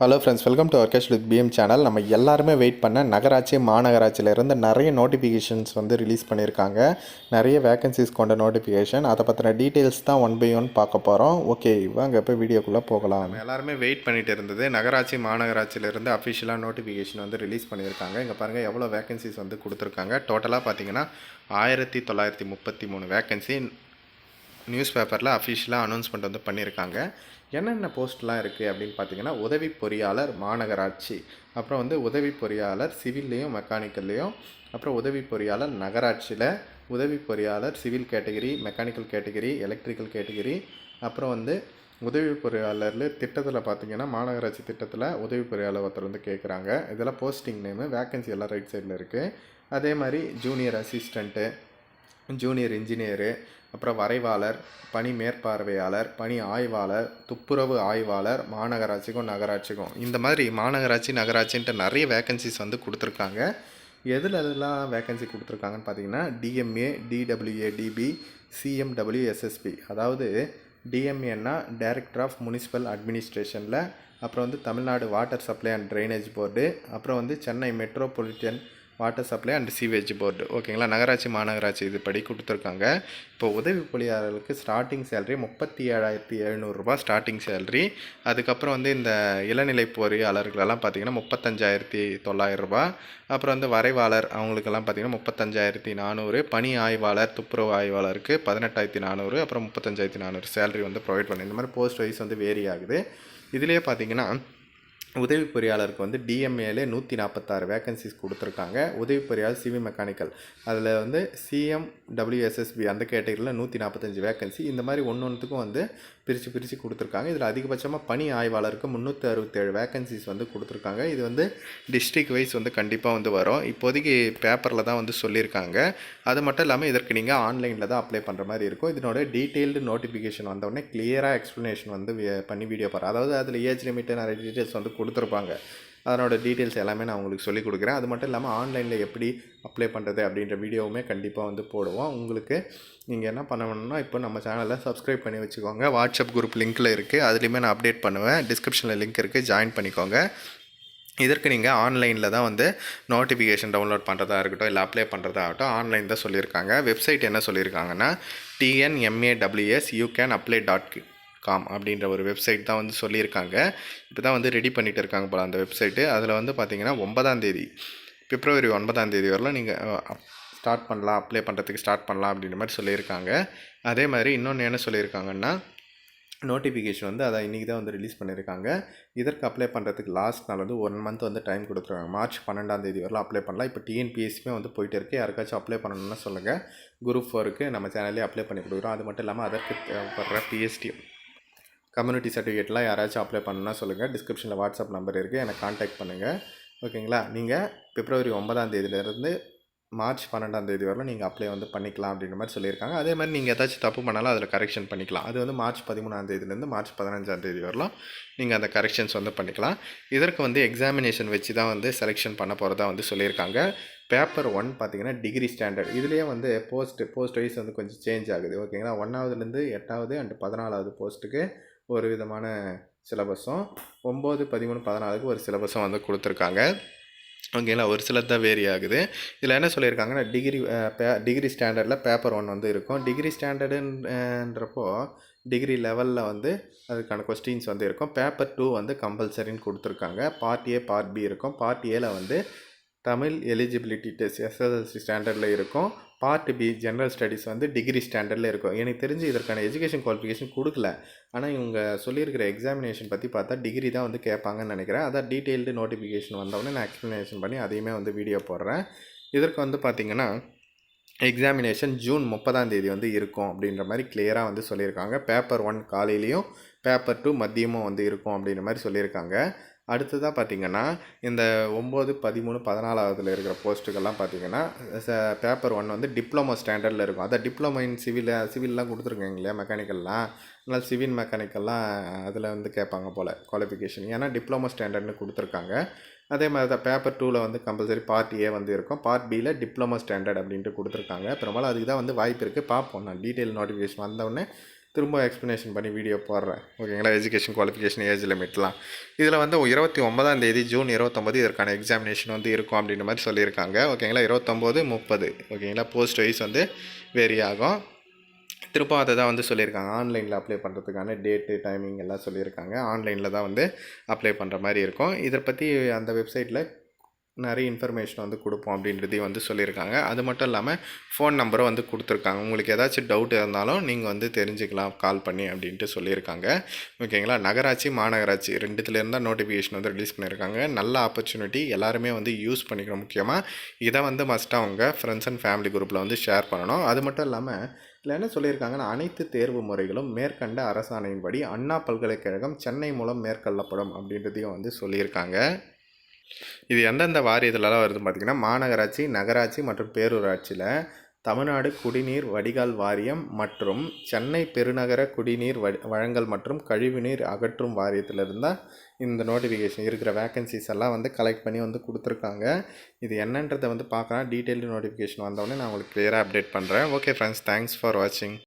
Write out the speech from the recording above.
Hello friends welcome to ஒர்கேஷ் with PM channel நம்ம எல்லாருமே வெயிட் பண்ண நகராட்சி மாநகராட்சியிலேருந்து நிறைய நோட்டிஃபிகேஷன்ஸ் வந்து ரிலீஸ் பண்ணியிருக்காங்க. நிறைய வேகன்சிஸ் கொண்ட நோட்டிஃபிகேஷன் அதை பற்றின டீட்டெயில்ஸ் தான் ஒன் பை ஒன் பார்க்க போகிறோம் ஓகே வாங்க இப்போ வீடியோக்குள்ளே போகலாம். நம்ம எல்லாருமே வெயிட் பண்ணிட்டு இருந்தது. நகராட்சி மாநகராட்சியிலேருந்து அஃபிஷியலாக நோட்டிஃபிகேஷன் வந்து ரிலீஸ் பண்ணியிருக்காங்க. இங்கே பாருங்கள் எவ்வளோ வேகன்சிஸ் வந்து கொடுத்துருக்காங்க. டோட்டலாக பார்த்தீங்கன்னா ஆயிரத்தி தொள்ளாயிரத்தி முப்பத்தி மூணு வேகன்சி நியூஸ் பேப்பரில் அஃபிஷியலாக அனௌன்ஸ்மெண்ட் வந்து பண்ணியிருக்காங்க என்னென்ன போஸ்ட்லாம் இருக்குது அப்படின்னு பார்த்தீங்கன்னா உதவி பொறியாளர் மாநகராட்சி அப்புறம் வந்து உதவி பொறியாளர் சிவில்லையும் மெக்கானிக்கல்லையும் அப்புறம் உதவி பொறியாளர் நகராட்சியில் உதவி பொறியாளர் civil category mechanical category electrical category அப்புறம் வந்து உதவி பொறியாளரில் திட்டத்தில் பார்த்தீங்கன்னா மாநகராட்சி திட்டத்தில் உதவி பொறியாளர் ஒருத்தர் வந்து கேட்குறாங்க இதெல்லாம் போஸ்டிங் நேமு வேக்கன்சி எல்லாம் ரைட் சைடில் இருக்குது அதே மாதிரி ஜூனியர் அசிஸ்டண்ட்டு ஜூனியர் இன்ஜினியரு அப்புறம் வரைவாளர் பணி மேற்பார்வையாளர் பணி ஆய்வாளர் துப்புரவு ஆய்வாளர் மாநகராட்சிக்கும் நகராட்சிக்கும். இந்த மாதிரி மாநகராட்சி நகராட்சின்ட்டு நிறைய வேகன்சிஸ் வந்து கொடுத்துருக்காங்க. எதில் எதுலாம் வேகன்சி கொடுத்துருக்காங்கன்னு பார்த்தீங்கன்னா டிஎம்ஏ டிடபிள்யூஏடிபி சிஎம்டபிள்யூ எஸ்எஸ்பி அதாவது டிஎம்ஏன்னா டைரக்டர் ஆஃப் முனிசிபல் அட்மினிஸ்ட்ரேஷனில் அப்புறம் வந்து Tamil Nadu water supply and drainage board அப்புறம் வந்து Chennai metropolitan water supply and sewage board ஓகேங்களா நகராட்சி மாநகராட்சி இது படி கொடுத்துருக்காங்க. இப்போ உதவி பொறியாளர்களுக்கு ஸ்டார்டிங் சேலரி முப்பத்தி ஏழாயிரத்தி எழுநூறுரூபா ஸ்டார்டிங் சேலரி அதுக்கப்புறம் வந்து இந்த இளநிலை பொறியாளர்களெல்லாம் பார்த்தீங்கன்னா முப்பத்தஞ்சாயிரத்தி தொள்ளாயிரரூபா அப்புறம் வந்து வரைவாளர் அவங்களுக்கெல்லாம் பார்த்திங்கன்னா முப்பத்தஞ்சாயிரத்தி நானூறு. பணி ஆய்வாளர் துப்புரவு ஆய்வாளருக்கு பதினெட்டாயிரத்தி நானூறு. அப்புறம் முப்பத்தஞ்சாயிரத்தி நானூறு சேலரி வந்து ப்ரொவைட் பண்ணி இந்த மாதிரி போஸ்ட் வைஸ் வந்து வேரி ஆகுது. இதுலேயே பார்த்தீங்கன்னா உதவி பொறியாளருக்கு வந்து டிஎம்ஏலே நூற்றி நாற்பத்தாறு வேகன்சிஸ் கொடுத்துருக்காங்க. உதவி பொறியாளர் சிவி மெக்கானிக்கல் அதில் வந்து சிஎம் டபிள்யூஎஸ்எஸ்பி அந்த கேட்டகரியில் நூற்றி நாற்பத்தஞ்சு வேகன்சி இந்த மாதிரி ஒன்று ஒன்றுத்துக்கும் வந்து பிரித்து பிரித்து கொடுத்துருக்காங்க. இதில் அதிகபட்சமாக பணி ஆய்வாளருக்கு முந்நூற்றி அறுபத்தேழு வேகன்சிஸ் வந்து கொடுத்துருக்காங்க. இது வந்து டிஸ்ட்ரிக்ட் வைஸ் வந்து கண்டிப்பாக வந்து வரும். இப்போதைக்கு பேப்பரில் தான் வந்து சொல்லியிருக்காங்க. அது மட்டும் இல்லாமல் இதற்கு நீங்கள் ஆன்லைனில் தான் அப்ளை பண்ணுற மாதிரி இருக்கும். இதனோட டீட்டெயில்டு நோட்டிஃபிகேஷன் வந்தோடனே கிளியராக எக்ஸ்ப்ளனேஷன் வந்து பண்ணி வீடியோ பாரு அதாவது அதில் ஏஜ் லிமிட்டு நிறைய டீட்டெயில்ஸ் வந்து கொடுத்துருப்பாங்க. அதனோட டீட்டெயில்ஸ் எல்லாமே நான் உங்களுக்கு சொல்லிக் கொடுக்குறேன். அது மட்டும் இல்லாமல் ஆன்லைனில் எப்படி அப்ளை பண்ணுறது அப்படின்ற வீடியோவுமே கண்டிப்பாக வந்து போடுவோம். உங்களுக்கு நீங்கள் என்ன பண்ணணும்னா இப்போ நம்ம சேனலில் சப்ஸ்கிரைப் பண்ணி வச்சுக்கோங்க. வாட்ஸ்அப் குரூப் லிங்க்கில் இருக்குது அதுலேயுமே நான் அப்டேட் பண்ணுவேன். டிஸ்கிரிப்ஷனில் லிங்க் இருக்குது ஜாயின் பண்ணிக்கோங்க. இதற்கு நீங்கள் ஆன்லைனில் தான் வந்து நோட்டிஃபிகேஷன் டவுன்லோட் பண்ணுறதா இருக்கட்டும் இல்லை அப்ளை பண்ணுறதா ஆகட்டும் ஆன்லைன் தான் சொல்லியிருக்காங்க. வெப்சைட் என்ன சொல்லியிருக்காங்கன்னா TNMAWS you can apply dot com அப்படின்ற ஒரு வெப்சைட் தான் வந்து சொல்லியிருக்காங்க. இப்போ தான் வந்து ரெடி பண்ணிகிட்டு இருக்காங்க போல அந்த வெப்சைட்டு அதில் வந்து பார்த்திங்கன்னா ஒன்பதாம் தேதி பிப்ரவரி ஒன்பதாம் தேதி வரலாம் நீங்கள் ஸ்டார்ட் பண்ணலாம் அப்ளை பண்ணுறதுக்கு ஸ்டார்ட் பண்ணலாம் அப்படின்ற மாதிரி சொல்லியிருக்காங்க. அதே மாதிரி இன்னொன்று என்ன சொல்லியிருக்காங்கன்னா நோட்டிஃபிகேஷன் வந்து அதை இன்றைக்கி தான் வந்து ரிலீஸ் பண்ணியிருக்காங்க. இதற்கு அப்ளை பண்ணுறதுக்கு லாஸ்ட் நாள் வந்து ஒன் மந்த் வந்து டைம் கொடுத்துருக்காங்க. மார்ச் பன்னெண்டாம் தேதி வரலாம் அப்ளை பண்ணலாம். இப்போ டிஎன்பிஎஸ்சியுமே வந்து போயிட்டு இருக்கு. யாருக்காச்சும் அப்ளை பண்ணணும்னா சொல்லுங்கள் குரூப் ஃபோருக்கு நம்ம சேனல்லே அப்ளை பண்ணி கொடுக்குறோம். அது மட்டும் இல்லாமல் அதற்கு தேவைப்படுற பிஎஸ்டி கம்யூனிட்டி சர்டிஃபிகேட்லாம் யாராச்சும் அப்ளை பண்ணணும்னா சொல்லுங்கள் டிஸ்கிரிப்ஷனில் வாட்ஸ்அப் நம்பர் இருக்குது எனக்கு காண்டாக்ட் பண்ணுங்கள் ஓகேங்களா? நீங்கள் பிப்ரவரி ஒன்பதாம் தேதியிலேருந்து மார்ச் பன்னெண்டாம் தேதி வரலாம் நீங்கள் அப்ளை வந்து பண்ணிக்கலாம் அப்படின்ற மாதிரி சொல்லியிருக்காங்க. அதே மாதிரி நீங்கள் ஏதாச்சும் தப்பு பண்ணாலும் அதில் கரெக்ஷன் பண்ணிக்கலாம். அது வந்து மார்ச் பதிமூணாம் தேதியிலேருந்து மார்ச் பதினஞ்சாம் தேதி வரலாம் நீங்கள் அந்த கரெக்ஷன்ஸ் வந்து பண்ணிக்கலாம். இதற்கு வந்து எக்ஸாமினேஷன் வச்சு தான் வந்து செலெக்ஷன் பண்ண போகிறதா வந்து சொல்லியிருக்காங்க. பேப்பர் ஒன் பார்த்தீங்கன்னா டிகிரி ஸ்டாண்டர்ட் இதுலேயே வந்து போஸ்ட் போஸ்ட் வைஸ் வந்து கொஞ்சம் சேஞ்ச் ஆகுது. ஓகேங்களா? ஒன்றாவதுலேருந்து எட்டாவது அண்ட் பதினாலாவது போஸ்ட்டுக்கு ஒரு விதமான சிலபஸும் ஒம்பது பதிமூணு பதினாலுக்கு ஒரு சிலபஸும் வந்து கொடுத்துருக்காங்க. ஓகேங்களா? ஒரு சிலது தான் வேரி ஆகுது. இதில் என்ன சொல்லியிருக்காங்கன்னா டிகிரி டிகிரி ஸ்டாண்டர்டில் பேப்பர் ஒன் வந்து இருக்கும். டிகிரி ஸ்டாண்டர்டுன்றப்போ டிகிரி லெவலில் வந்து அதுக்கான கொஸ்டின்ஸ் வந்து இருக்கும். பேப்பர் டூ வந்து கம்பல்சரின்னு கொடுத்துருக்காங்க. பார்ட் ஏ பார்ட் பி இருக்கும். பார்ட் ஏல வந்து தமிழ் எலிஜிபிலிட்டி டெஸ்ட் எஸ்எஸ்எல்சி ஸ்டாண்டர்டில் இருக்கும். பார்ட் பி ஜென்ரல் ஸ்டடீஸ் வந்து டிகிரி ஸ்டாண்டர்டில் இருக்கும். எனக்கு தெரிஞ்சு இதற்கான எஜுகேஷன் குவாலிஃபிகேஷன் கொடுக்கல. ஆனால் இவங்க சொல்லியிருக்கிற எக்ஸாமினேஷன் பற்றி பார்த்தா டிகிரி தான் வந்து கேட்பாங்கன்னு நினைக்கிறேன். அதான் டீட்டெயில்டு நோட்டிஃபிகேஷன் வந்தவொடனே நான் எக்ஸ்ப்ளனேஷன் பண்ணி அதையுமே வந்து வீடியோ போடுறேன். இதற்கு வந்து பார்த்திங்கன்னா எக்ஸாமினேஷன் ஜூன் முப்பதாம் தேதி வந்து இருக்கும் அப்படின்ற மாதிரி கிளியராக வந்து சொல்லியிருக்காங்க. பேப்பர் ஒன் காலையிலையும் பேப்பர் டூ மதியமும் வந்து இருக்கும் அப்படின்ற மாதிரி சொல்லியிருக்காங்க. அடுத்ததாக பார்த்தீங்கன்னா இந்த ஒம்பது பதிமூணு பதினாலாவதுல இருக்கிற போஸ்ட்டுக்கெல்லாம் பார்த்தீங்கன்னா பேப்பர் ஒன் வந்து டிப்ளமோ ஸ்டாண்டர்டில் இருக்கும். அதான் டிப்ளமோ இன் சிவில் சிவில்லாம் கொடுத்துருக்காங்க இல்லையா மெக்கானிக்கல்லாம் அதனால் சிவில் மெக்கானிக்கல்லாம் அதில் வந்து கேட்பாங்க போல் குவாலிஃபிகேஷன் ஏன்னா டிப்ளமோ ஸ்டாண்டர்ட்னு கொடுத்துருக்காங்க. அதே மாதிரி தான் பேப்பர் டூவில் வந்து கம்பல்சரி பார்ட் ஏ வந்து இருக்கும். பார்ட் பியில் டிப்ளமோ ஸ்டாண்டர்ட் அப்படின்ட்டு கொடுத்துருக்காங்க. பெரும்பாலும் அதுக்கு தான் வந்து வாய்ப்பு இருக்குது பார்ப்போம் நான் டீட்டெயில் நோட்டிஃபிகேஷன் வந்தவுடனே திரும்ப எக்ஸ்ப்ளனேஷன் பண்ணி வீடியோ போடுறேன். ஓகேங்களா எஜுகேஷன் குவாலிஃபிகேஷன் ஏஜ் லிமிட்லாம் இதில் வந்து இருபத்தி ஒன்பதாம் தேதி ஜூன் இருபத்தொம்போது இதற்கான எக்ஸாமினேஷன் வந்து இருக்கும் அப்படின்ற மாதிரி சொல்லியிருக்காங்க. ஓகேங்களா இருபத்தொம்போது முப்பது. ஓகேங்களா போஸ்ட் வைஸ் வந்து வேரி ஆகும். திரும்ப அதை தான் வந்து சொல்லியிருக்காங்க. ஆன்லைனில் அப்ளை பண்ணுறதுக்கான டேட்டு டைமிங் எல்லாம் சொல்லியிருக்காங்க. ஆன்லைனில் தான் வந்து அப்ளை பண்ணுற மாதிரி இருக்கும். இதை பற்றி அந்த வெப்சைட்டில் நிறைய இன்ஃபர்மேஷன் வந்து கொடுப்போம் அப்படின்றதையும் வந்து சொல்லியிருக்காங்க. அது மட்டும் இல்லாமல் ஃபோன் நம்பரும் வந்து கொடுத்துருக்காங்க. உங்களுக்கு ஏதாச்சும் டவுட் இருந்தாலும் நீங்கள் வந்து தெரிஞ்சுக்கலாம் கால் பண்ணி அப்படின்ட்டு சொல்லியிருக்காங்க. ஓகேங்களா நகராட்சி மாநகராட்சி ரெண்டுத்துலேருந்து தான் நோட்டிஃபிகேஷன் வந்து ரிலீஸ் பண்ணியிருக்காங்க. நல்ல ஆப்பர்ச்சுனிட்டி எல்லாருமே வந்து யூஸ் பண்ணிக்கணும் முக்கியமாக இதை வந்து மஸ்ட்டாக அவங்க ஃப்ரெண்ட்ஸ் அண்ட் ஃபேமிலி குரூப்பில் வந்து ஷேர் பண்ணணும். அது மட்டும் இல்லாமல் இதில் என்ன சொல்லியிருக்காங்கன்னா அனைத்து தேர்வு முறைகளும் மேற்கண்ட அரசாணையின்படி அண்ணா பல்கலைக்கழகம் சென்னை மூலம் மேற்கொள்ளப்படும் அப்படின்றதையும் வந்து சொல்லியிருக்காங்க. இது எந்தெந்த வாரியத்துலலாம் வருது பார்த்திங்கன்னா மாநகராட்சி நகராட்சி மற்றும் பேரூராட்சியில் தமிழ்நாடு குடிநீர் வடிகால் வாரியம் மற்றும் சென்னை பெருநகர குடிநீர் வ வழங்கல் மற்றும் கழிவுநீர் அகற்றும் வாரியத்தில் இருந்தால் இந்த நோட்டிஃபிகேஷன் இருக்கிற வேக்கன்சிஸ் எல்லாம் வந்து கலெக்ட் பண்ணி வந்து கொடுத்துருக்காங்க. இது என்னன்றதை வந்து பார்க்கலாம். டீட்டெயில்டு நோட்டிஃபிகேஷன் வந்தோடனே நான் உங்களுக்கு கிளியராக அப்டேட் பண்ணுறேன் ஓகே ஃப்ரெண்ட்ஸ் தேங்க்ஸ் ஃபார் வாட்சிங்